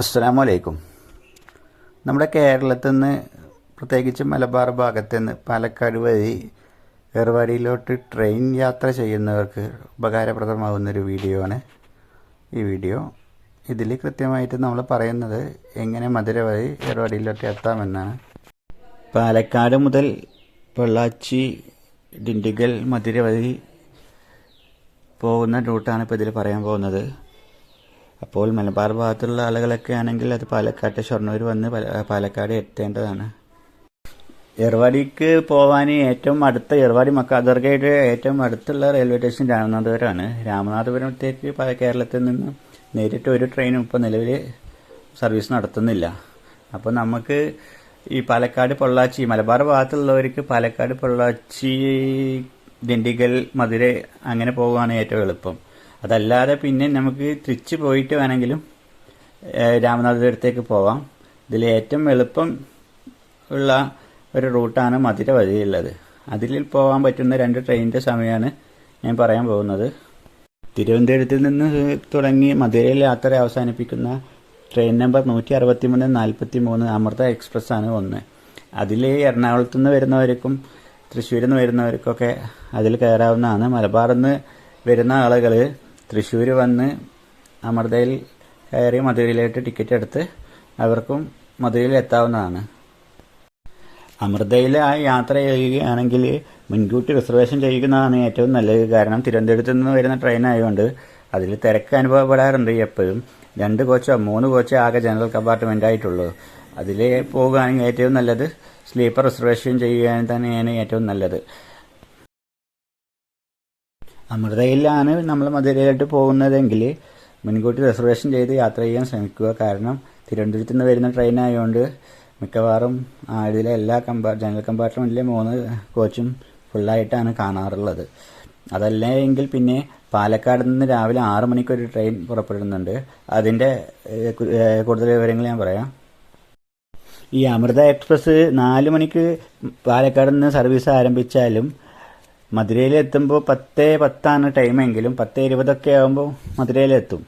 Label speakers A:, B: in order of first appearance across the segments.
A: അസ്സാം വലൈക്കും നമ്മുടെ കേരളത്തിൽ നിന്ന് പ്രത്യേകിച്ച് മലബാർ ഭാഗത്ത് നിന്ന് പാലക്കാട് വഴി ഏർവാടിയിലോട്ട് ട്രെയിൻ യാത്ര ചെയ്യുന്നവർക്ക് ഉപകാരപ്രദമാകുന്നൊരു വീഡിയോ ആണ് ഈ വീഡിയോ. ഇതിൽ കൃത്യമായിട്ട് നമ്മൾ പറയുന്നത് എങ്ങനെ മധുര വഴി ഏർവാടിയിലോട്ട് എത്താമെന്നാണ്. പാലക്കാട് മുതൽ പൊള്ളാച്ചി ഡിണ്ടിഗൽ മധുര വഴി പോകുന്ന റൂട്ടാണ് ഇപ്പോൾ ഇതിൽ പറയാൻ പോകുന്നത്. അപ്പോൾ മലബാർ ഭാഗത്തുള്ള ആളുകളൊക്കെ ആണെങ്കിൽ അത് പാലക്കാട്ട് ഷൊർണൂർ വന്ന് പാലക്കാട് എത്തേണ്ടതാണ്. എർവാടിക്ക് പോവാൻ ഏറ്റവും അടുത്ത എർവാടി മക്കാദർഗയുടെ ഏറ്റവും അടുത്തുള്ള റെയിൽവേ സ്റ്റേഷൻ രാമനാഥപുരമാണ്. രാമനാഥപുരത്തേക്ക് കേരളത്തിൽ നിന്ന് നേരിട്ട് ഒരു ട്രെയിനും ഇപ്പോൾ നിലവിൽ സർവീസ് നടത്തുന്നില്ല. അപ്പോൾ നമുക്ക് ഈ പാലക്കാട് പൊള്ളാച്ചി മലബാർ ഭാഗത്തുള്ളവർക്ക് പാലക്കാട് പൊള്ളാച്ചി ദിണ്ടിഗൽ മധുര അങ്ങനെ പോകുകയാണ് ഏറ്റവും എളുപ്പം. അതല്ലാതെ പിന്നെ നമുക്ക് തിരിച്ച് പോയിട്ട് വേണമെങ്കിലും രാമനാഥപുരത്തേക്ക് പോവാം. ഇതിൽ ഏറ്റവും എളുപ്പം ഉള്ള ഒരു റൂട്ടാണ് മധുര വഴിയുള്ളത്. അതിൽ പോകാൻ പറ്റുന്ന രണ്ട് ട്രെയിനിന്റെ സമയമാണ് ഞാൻ പറയാൻ പോകുന്നത്. തിരുവനന്തപുരത്ത് നിന്ന് തുടങ്ങി മധുരയിൽ യാത്ര അവസാനിപ്പിക്കുന്ന ട്രെയിൻ നമ്പർ നൂറ്റി അറുപത്തി മൂന്ന് നാൽപ്പത്തി മൂന്ന് അമൃത എക്സ്പ്രസ് ആണ് ഒന്ന്. അതിൽ എറണാകുളത്തു നിന്ന് വരുന്നവർക്കും തൃശ്ശൂരിൽ നിന്ന് വരുന്നവർക്കൊക്കെ അതിൽ കയറാവുന്നതാണ്. മലബാറിൽ നിന്ന് വരുന്ന ആളുകൾ തൃശ്ശൂർ വന്ന് അമൃതയിൽ കയറി മധുരയിലേക്ക് ടിക്കറ്റ് എടുത്ത് അവർക്കും മധുരയിൽ എത്താവുന്നതാണ്. അമൃതയിൽ ആ യാത്ര ചെയ്യുകയാണെങ്കിൽ മുൻകൂട്ടി റിസർവേഷൻ ചെയ്യുന്നതാണ് ഏറ്റവും നല്ലത്. കാരണം തിരുവനന്തപുരത്ത് നിന്ന് വരുന്ന ട്രെയിൻ ആയതുകൊണ്ട് അതിൽ തിരക്ക് അനുഭവപ്പെടാറുണ്ട് എപ്പോഴും. രണ്ട് കോച്ചോ മൂന്ന് കോച്ചോ ആകെ ജനറൽ കമ്പാർട്ട്മെന്റ് ആയിട്ടുള്ളൂ. അതിൽ പോകുകയാണെങ്കിൽ ഏറ്റവും നല്ലത് സ്ലീപ്പർ റിസർവേഷൻ ചെയ്യുകയാണെങ്കിൽ തന്നെയാണ് ഏറ്റവും നല്ലത്. അമൃതയിലാണ് നമ്മൾ മധുരയിലോട്ട് പോകുന്നതെങ്കിൽ മുൻകൂട്ടി റിസർവേഷൻ ചെയ്ത് യാത്ര ചെയ്യാൻ ശ്രമിക്കുക. കാരണം തിരുവനന്തപുരത്ത് നിന്ന് വരുന്ന ട്രെയിൻ ആയതുകൊണ്ട് മിക്കവാറും ഇതിലെ എല്ലാ കമ്പാ ജനറൽ കമ്പാർട്ട്മെന്റിലെ മൂന്ന് കോച്ചും ഫുള്ളായിട്ടാണ് കാണാറുള്ളത്. അതല്ലെങ്കിൽ പിന്നെ പാലക്കാട് നിന്ന് രാവിലെ ആറ് മണിക്ക് ഒരു ട്രെയിൻ പുറപ്പെടുന്നുണ്ട് അതിന്റെ കൂടുതൽ വിവരങ്ങൾ ഞാൻ പറയാം. ഈ അമൃത എക്സ്പ്രസ് നാല് മണിക്ക് പാലക്കാട് നിന്ന് സർവീസ് ആരംഭിച്ചാലും മധുരയിൽ എത്തുമ്പോൾ പത്തേ പത്താണ് ടൈമെങ്കിലും പത്ത് ഇരുപതൊക്കെ ആകുമ്പോൾ മധുരയിലെത്തും.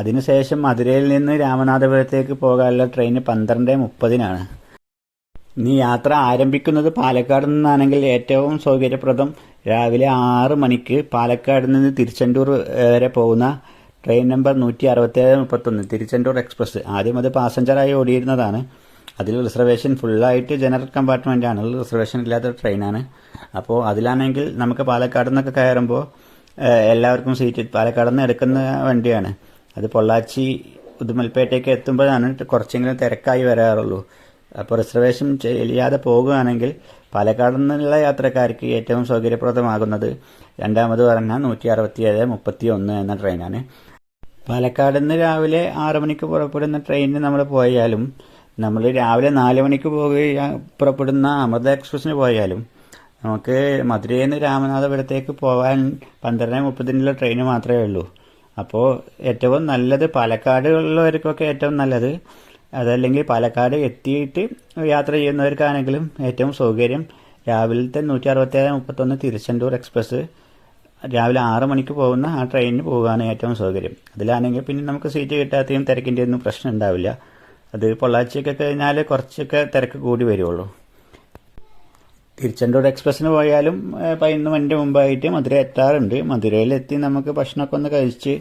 A: അതിനുശേഷം മധുരയിൽ നിന്ന് രാമനാഥപുരത്തേക്ക് പോകാനുള്ള ട്രെയിൻ പന്ത്രണ്ട് മുപ്പതിനാണ്. ഇനി യാത്ര ആരംഭിക്കുന്നത് പാലക്കാട് നിന്നാണെങ്കിൽ ഏറ്റവും സൗകര്യപ്രദം രാവിലെ ആറ് മണിക്ക് പാലക്കാട് നിന്ന് തിരുച്ചെണ്ടൂർ വരെ പോകുന്ന ട്രെയിൻ നമ്പർ നൂറ്റി അറുപത്തേഴ് മുപ്പത്തൊന്ന് തിരുച്ചെണ്ടൂർ എക്സ്പ്രസ് ആദ്യം അത് പാസഞ്ചറായി ഓടിയിരുന്നതാണ്. അതിൽ റിസർവേഷൻ ഫുള്ളായിട്ട് ജനറൽ കമ്പാർട്ട്മെന്റ് ആണ്. റിസർവേഷൻ ഇല്ലാത്ത ട്രെയിനാണ് അപ്പോൾ അതിലാണെങ്കിൽ നമുക്ക് പാലക്കാട് നിന്നൊക്കെ കയറുമ്പോൾ എല്ലാവർക്കും സീറ്റ് പാലക്കാട് നിന്ന് എടുക്കുന്ന വണ്ടിയാണ്. അത് പൊള്ളാച്ചി ഉദുമൽപേട്ടയ്ക്ക് എത്തുമ്പോഴാണ് കുറച്ചെങ്കിലും തിരക്കായി വരാറുള്ളൂ. അപ്പോൾ റിസർവേഷൻ ചെയ്യാതെ പോകുകയാണെങ്കിൽ പാലക്കാട് നിന്നുള്ള യാത്രക്കാർക്ക് ഏറ്റവും സൗകര്യപ്രദമാകുന്നത് രണ്ടാമത് പറഞ്ഞാൽ നൂറ്റി അറുപത്തി ഏഴ് മുപ്പത്തി ഒന്ന് എന്ന ട്രെയിനാണ് പാലക്കാട് നിന്ന് രാവിലെ ആറ് മണിക്ക് പുറപ്പെടുന്ന ട്രെയിനിന് നമ്മൾ പോയാലും നമ്മൾ രാവിലെ നാല് മണിക്ക് പോകുക പുറപ്പെടുന്ന അമൃത എക്സ്പ്രസ്സിന് പോയാലും നമുക്ക് മധുരയിൽ നിന്ന് രാമനാഥപുരത്തേക്ക് പോകാൻ പന്ത്രണ്ട് മുപ്പതിനുള്ള ട്രെയിൻ മാത്രമേ ഉള്ളൂ. അപ്പോൾ ഏറ്റവും നല്ലത് പാലക്കാട് ഉള്ളവർക്കൊക്കെ ഏറ്റവും നല്ലത് അതല്ലെങ്കിൽ പാലക്കാട് എത്തിയിട്ട് യാത്ര ചെയ്യുന്നവർക്കാണെങ്കിലും ഏറ്റവും സൗകര്യം രാവിലത്തെ നൂറ്റി അറുപത്തേഴ് മുപ്പത്തൊന്ന് തിരുച്ചെന്തൂർ എക്സ്പ്രസ്. രാവിലെ ആറ് മണിക്ക് പോകുന്ന ആ ട്രെയിനിന് പോകാനാണ് ഏറ്റവും സൗകര്യം. അതിലാണെങ്കിൽ പിന്നെ നമുക്ക് സീറ്റ് കിട്ടാത്തതും തിരക്കിന്റെ ഒന്നും പ്രശ്നം ഉണ്ടാവില്ല. അത് പൊള്ളാച്ചിയൊക്കെ കഴിഞ്ഞാൽ കുറച്ചൊക്കെ തിരക്ക് കൂടി വരുള്ളൂ തിരുച്ചെന്തൂർ എക്സ്പ്രസ്സിന് പോയാലും പതിനൊന്ന് മണിന്റെ മുമ്പായിട്ട് മധുര എത്താറുണ്ട്. മധുരയിലെത്തി നമുക്ക് ഭക്ഷണമൊക്കെ ഒന്ന് കഴിച്ച്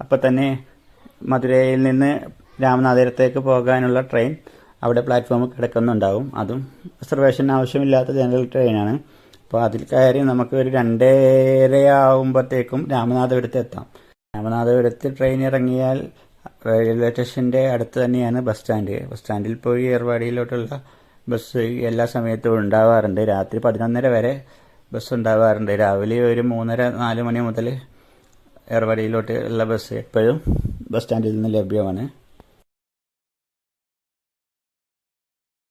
A: അപ്പം തന്നെ മധുരയിൽ നിന്ന് രാമനാഥപുരത്തേക്ക് പോകാനുള്ള ട്രെയിൻ അവിടെ പ്ലാറ്റ്ഫോമിൽ കിടക്കുന്നുണ്ടാവും. അതും റിസർവേഷൻ ആവശ്യമില്ലാത്ത ജനറൽ ട്രെയിനാണ്. അപ്പോൾ അതിൽ കയറി നമുക്ക് ഒരു രണ്ടേരയാവുമ്പോഴത്തേക്കും രാമനാഥപുരത്ത് എത്താം രാമനാഥപുരത്ത് ട്രെയിൻ ഇറങ്ങിയാൽ റെയിൽവേ സ്റ്റേഷന്റെ അടുത്ത് തന്നെയാണ് ബസ് സ്റ്റാൻഡ്. ബസ് സ്റ്റാൻഡിൽ പോയി ഏർവാടിയിലോട്ടുള്ള ബസ് എല്ലാ സമയത്തും ഉണ്ടാവാറുണ്ട്. രാത്രി പതിനൊന്നര വരെ ബസ് ഉണ്ടാവാറുണ്ട്. രാവിലെ ഒരു മൂന്നര നാല് മണി മുതൽ ഏർവാടിയിലോട്ട് ഉള്ള ബസ് എപ്പോഴും ബസ് സ്റ്റാൻഡിൽ നിന്ന് ലഭ്യമാണ്.